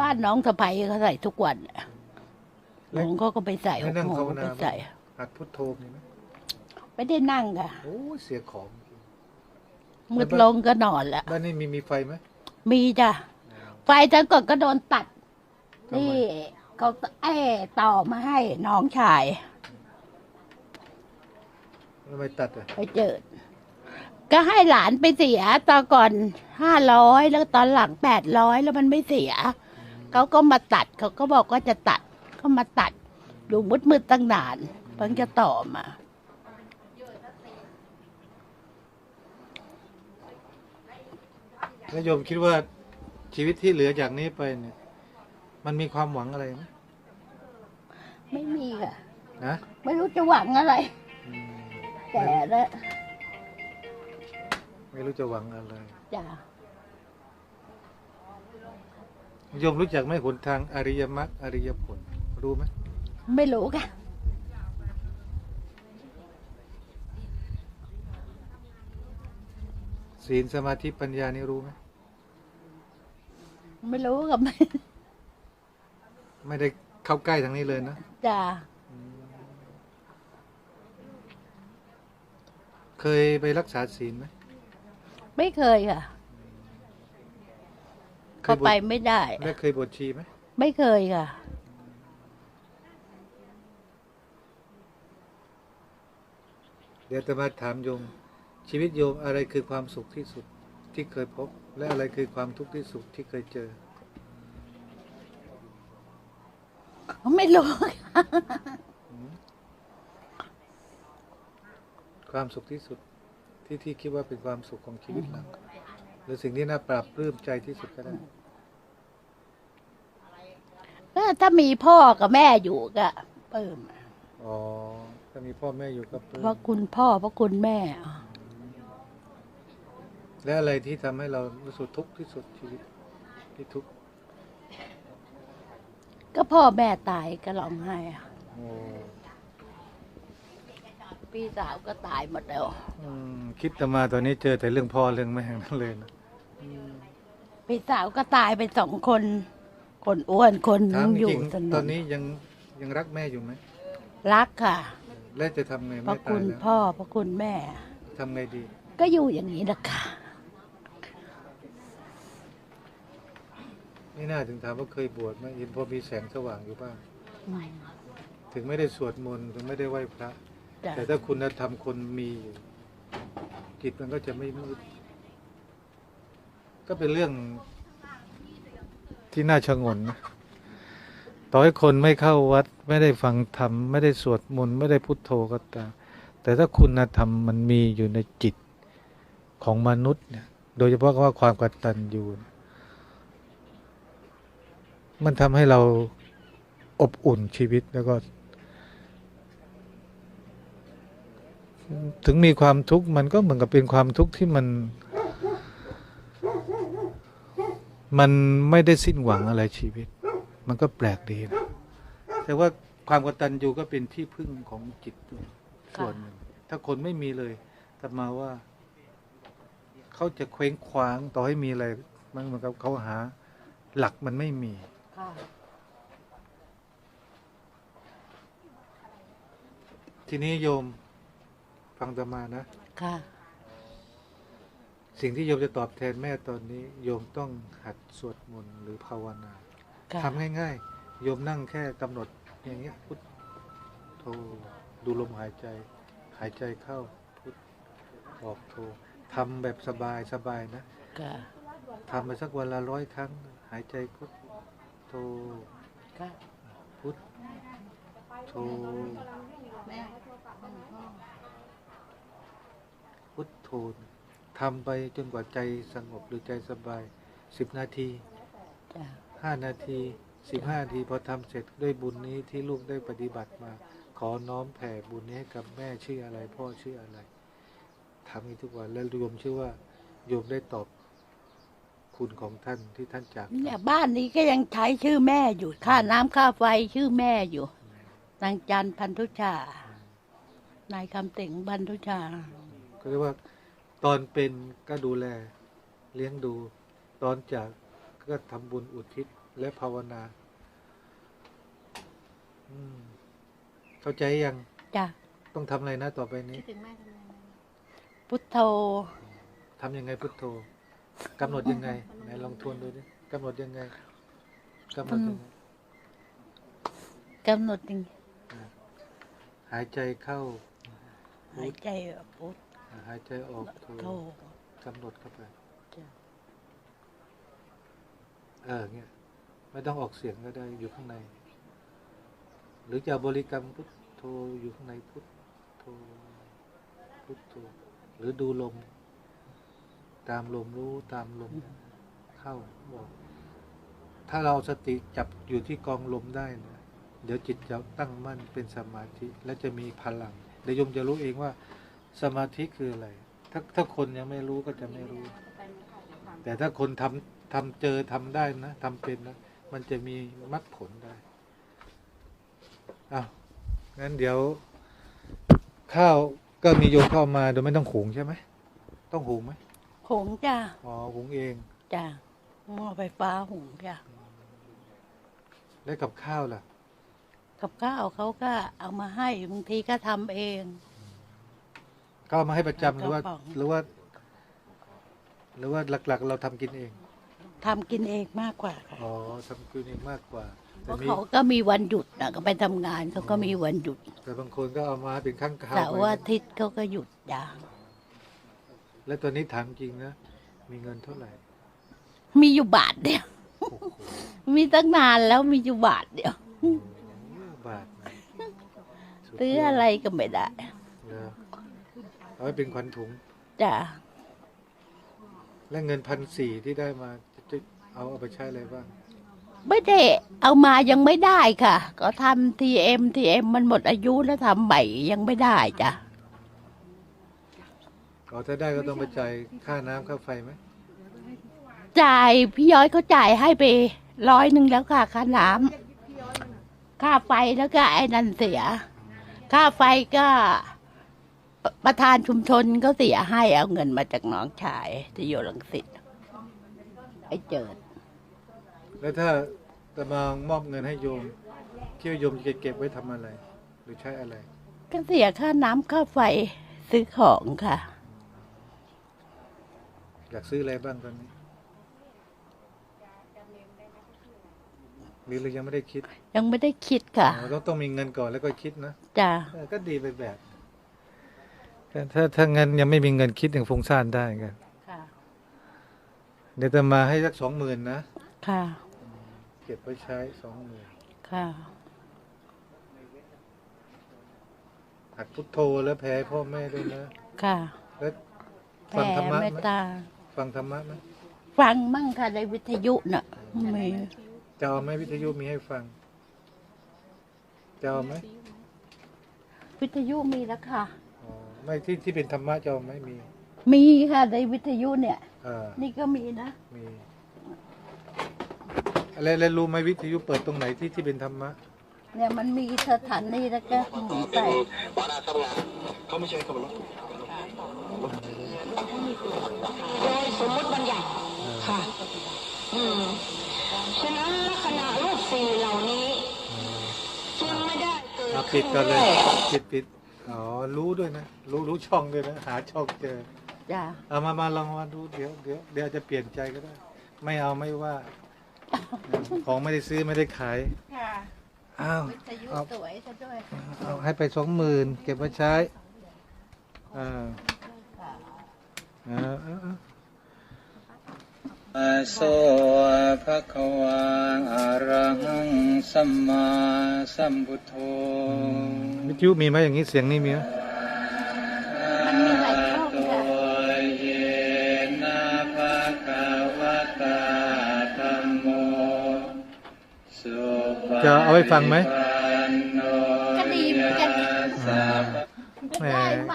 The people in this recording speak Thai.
บ้านน้องสะใภ้เขาใส่ทุกวันหลแล้ววงเขาก็ไปใส่แล้วนั่งหกโมภาวก็นา ไปใส่ หัดพุทโธมีไหมไม่ได้นั่งค่ะ โอ้ยเสียของ มืดลงก็นอนแล้วบ้านนี้มีมีไฟไหม มีจ้ะ ไฟทั้งก่อนก็โดนตัด ทำไม นี่เขาไอ้ต่อมาให้น้องชาย ทำไมตัดอะไปเจอ ก็ให้หลานไปเสียตอนก่อนห้าร้อยแล้วตอนหลังแปดร้อยแล้วมันไม่เสียเขาก็มาตัดเขาก็บอกว่าจะตัดก็มาตัดดูมืดมืดๆตั้งนานเพิ่งจะต่อมาแล้วโยมคิดว่าชีวิตที่เหลือจากนี้ไปเนี่ย มันมีความหวังอะไรไหมไม่มีค่ะนะไม่รู้จะหวังอะไรอืมแก่แล้ว ไม่รู้จะหวังอะไรจ้ะโยมรู้จักไหมหนทางอริยมรรคอริยผล รู้ไหมไม่รู้ค่ะศีลสมาธิปัญญานี่รู้ไหมไม่รู้กับไม่ไม่ได้เข้าใกล้ทางนี้เลยนะจ้ะเคยไปรักษาศีลไหม ไม่เคยค่ะเคเขายบวไปชไม่ได้และเคยบวชชีไหมไม่เคยค่ะ เดี๋ยวจะมาถามโยม ชีวิตโยมอะไรคือความสุขที่สุดที่เคยพบ และอะไรคือความทุกข์ที่สุดที่เคยเจอ ไม่รู้ค่ะความสุขที่สุด ที่ที่คิดว่าเป็นความสุขของชีวิตเราหรือสิ่งที่น่าปราบปลื้มใจที่สุดก็ได้ก็ถ้ามีพ่อกับแม่อยู่ก็เปิ่มอ๋อถ้ามีพ่อแม่อยู่ก็ปลื้เพราะมคุณพ่อเพราะคุณแม่และอะไรที่ทำให้เรารู้สึกทุกข์ที่สุดชีวิตที่ทุกข์ก็พ่อแม่ตายก็ร้องไห้อะโอ้ พี่สาวก็ตายหมดแล้ว อืมคิดแต่มาตอนนี้เจอแต่เรื่องพ่อเรื่องแม่ทั้งนั้นเลยนะอืมพี่สาวก็ตายไปสองคน คนอ้วนคนหถานึมงจอยู่ริงถนๆตอนนนี้ยังยังรักแม่อยู่ไหมรักค่ะ และจะทำไงเพราะแม่ตาคุยณแล้วพ่อเพราะคุณแม่ ทำไงดี ก็อยู่อย่างนี้แหละค่ะไม่น่าถึงถามว่าเคยบวชไหมเห็นพอมีแสงสว่างอยู่บ้างอืมถึงไม่ได้สวดมนต์ถึงไม่ได้ไหว้พระ จ้ะ แต่ถ้าคุณธรรมคนมีอยู่จิตมันก็จะไม่มืด ก็เป็นเรื่องที่น่าชงนนะต่อให้คนไม่เข้าวัด ไม่ได้ฟังธรรม ไม่ได้สวดมนต์ไม่ได้พุทโธก็ตามแต่ถ้าคุณธรรมมันมีอยู่ในจิตของมนุษย์เนี่ย โดยเฉพาะคำว่าความกตัญญูมันทำให้เราอบอุ่นชีวิตแล้วก็ ถึงมีความทุกข์มันก็เหมือนกับเป็นความทุกข์ที่มัน มันไม่ได้สิ้นหวังอะไรชีวิต มันก็แปลกดีนะแต่ว่าความกตัญญูก็เป็นที่พึ่งของจิตด้วยส่วนหนึ่งถ้าคนไม่มีเลยแต่มาว่า เขาจะเคว้งคว้างต่อให้มีอะไรมันเหมือนกับเขาหา หลักมันไม่มีค่ะทีนี้โยม ฟังตมานะ ค่ะ สิ่งที่โยมจะตอบแทนแม่ตอนนี้ โยมต้องหัดสวดมนต์หรือภาวนาค่ะ ทำง่ายๆ โยมนั่งแค่กำหนดอย่างเงี้ยพุทโธดูลมหายใจ หายใจเข้าพุทออกโธทำแบบสบายสบายๆนะค่ะ ทำไปสักวันละร้อยครั้ง หายใจพุทโธค่ะ พุทโธพุท โธทำไปจนกว่าใจสงบหรือใจสบายสิบนาทีจ้ะห้านาทีสิบห้านาทีพอทำเสร็จด้วยบุญนี้ที่ลูกได้ปฏิบัติมา ขอน้อมแผ่บุญนี้ให้กับแม่ชื่ออะไร พ่อชื่ออะไรทำนี้ทุกวันแล้วโยมเชื่อว่าโยมได้ตอบคุณของท่านที่ท่านจากเนี่ยบ้านนี้ก็ยังใช้ชื่อแม่อยู่ ค่าน้ำค่าไฟชื่อแม่อยู่นางจันพันธุชา นายคำเต่งพันธุชา ก็เรียกว่า ตอนเป็นก็ดูแลเลี้ยงดู ตอนจากก็ทำบุญอุทิศและภาวนา อืม เข้าใจยังจ้ะต้องทำอะไรนะต่อไปนี้พุทโธทำยังไงพุทโธกำหนดยังไงไหนลองทวนดูดิกำหนดยังไงกำหนดยังไงกำหนดอย่างหายใจเข้า หายใจแบบพุท หายใจออกโทโธกำหนดเข้าไป จ้ะเออเงี้ยไม่ต้องออกเสียงก็ได้อยู่ข้างใน หรือจะบริกรรมพุทโธอยู่ข้างในพุทโธพุทโธหรือดูลม ตามลมรู้ตามลมเข้าออกถ้าเราสติจับอยู่ที่กองลมได้นะเดี๋ยวจิตจะตั้งมั่นเป็นสมาธิ และจะมีพลังเดี๋ยวโยมจะรู้เองว่า สมาธิคืออะไร ถ้าถ้าคนยังไม่รู้ก็จะไม่รู้ แต่ถ้าคนทำทำเจอทำได้นะทำเป็นนะ มันจะมีมรรคผลได้อ้าวงั้นเดี๋ยว ข้าวก็มีโยมเข้ามาโดยไม่ต้องหุงใช่ไหม ต้องหุงไหมหงจ้ะอ๋อหุงเองจ้ะหม้อไฟฟ้าหุงจ้ะแล้วกับข้าวล่ะ กับข้าวเขาก็เอามาให้บางทีก็ทำเอง ก็เอามาให้ประจำหรือว่า กระป๋อง หรือว่า หรือว่าหลัก ๆ เราทำกินเอง ทำกินเองมากกว่าค่ะอ๋อทำกินเองมากกว่า เพแต่ราะมีเขาก็มีวันหยุดนะก็ไปทำงานเขาก็มีวันหยุดแต่บางคนก็เอามาเป็นข้างคาวแต่ไปว่าอาทิตย์เขาก็หยุดจ้ะแล้วตอนนี้ถามจริงนะ มีเงินเท่าไหร่ มีอยู่บาทเดียว โอ้โหมีตั้งนานแล้วมีอยู่บาทเดียว บาทนะสุดยดซื้ออะไรก็ไม่ได้เหรอ เอาไว้เป็นขวัญถุง จ้ะและเงินพันสี่ที่ได้มาจะจะเอาเอาไปใช้อะไรบ้างไม่ได้เอามายังไม่ได้ค่ะ ก็ทำทีเอ็มทีเอ็มมันหมดอายุแล้วทำใหม่ยังไม่ได้จ้ะอ๋อถ้าได้ก็ต้องไปจ่ายค่าน้ำค่าไฟไหมจ่ายพี่ย้อยเขาจ่ายให้ไปร้อยหนึ่งแล้วค่ะค่าน้ำค่าไฟแล้วก็ไอ้นั่นเสีย ค่าไฟก็ ประธานชุมชนก็เสียให้เอาเงินมาจากน้องชายที่อยู่ลังสิตไอ้เจิด แล้วถ้าจะมามอบเงินให้โยมคิดว่าโยมจะเก็บไว้ทำอะไร หรือใช้อะไร ก็เสียค่าน้ำค่าไฟซื้อของค่ะ อยากซื้ออะไรบ้างตอนนี้หรือเรายังไม่ได้คิดยังไม่ได้คิดค่ะ เราต้องต้องมีเงินก่อนแล้วก็คิดนะจ้ะ เออก็ดีไปแบบ แต่ถ้าถ้าเงินยังไม่มีเงินคิดอย่างฟุ้งซ่านได้กันค่ะ เดี๋ยวจะมาให้สักสองหมื่นนะค่ะ เก็บไว้ใช้สองหมื่นค่ะ หัดพุทโธแล้วแพ้พ่อแม่ด้วยนะ ค่ะแล้วแผ่ฟังธรรมะเมตไหมตา ฟังธรรมะไหมฟังมั่งค่ะในวิทยุน่ะมีจะเอาไหมวิทยุมีให้ฟังจะเอาไหมวิทยุมีแล้วค่ะอ๋อ ไม่ที่ที่เป็นธรรมะจะเอาไหมมี มีค่ะในวิทยุเนี่ยอ่านี่ก็มีนะ มีแล้วแล้วรู้ไหมวิทยุเปิดตรงไหนที่ที่เป็นธรรมะ เนี่ยมันมีสถานีแล้วก็หมุนไปเขาไม่ใช่คำว่าโดยสมมติบัญญัติค่ะ อืมฉะนั้นลักษณะรูปสี่เหล่านี้ จึงไม่ได้เกิดอะปิขึ้ดนกันเลยด้วยปิดปิด อ๋อ รู้ด้วยนะ รู้รู้ช่องด้วยนะ หาช่องเจอ จ้ะเอามามาลองมาดูเดี๋ยวเดี๋ยวเดี๋ยวจะเปลี่ยนใจก็ได้ ไม่เอาไม่ว่า ของไม่ได้ซื้อไม่ได้ขาย ค่ะอ้าว วิทยุเอา สวยซะด้วยเอาให้ไปสองหมื่นเก็บไว้ใช้อ่าอ่าอ่าอ่า อะโสภะคะวาอะระหังสัมมาสัมพุทโธวิทยุมีไหมอย่างนี้เสียงนี่มีไหมมันมีหลายช่องโตค่ะเยนะภะคะวะตาธัมโมสุปฏิจะเอาไว้ฟังไหมปันโนก็ดีเหมือนกันสัพพะแหม ได้ไหม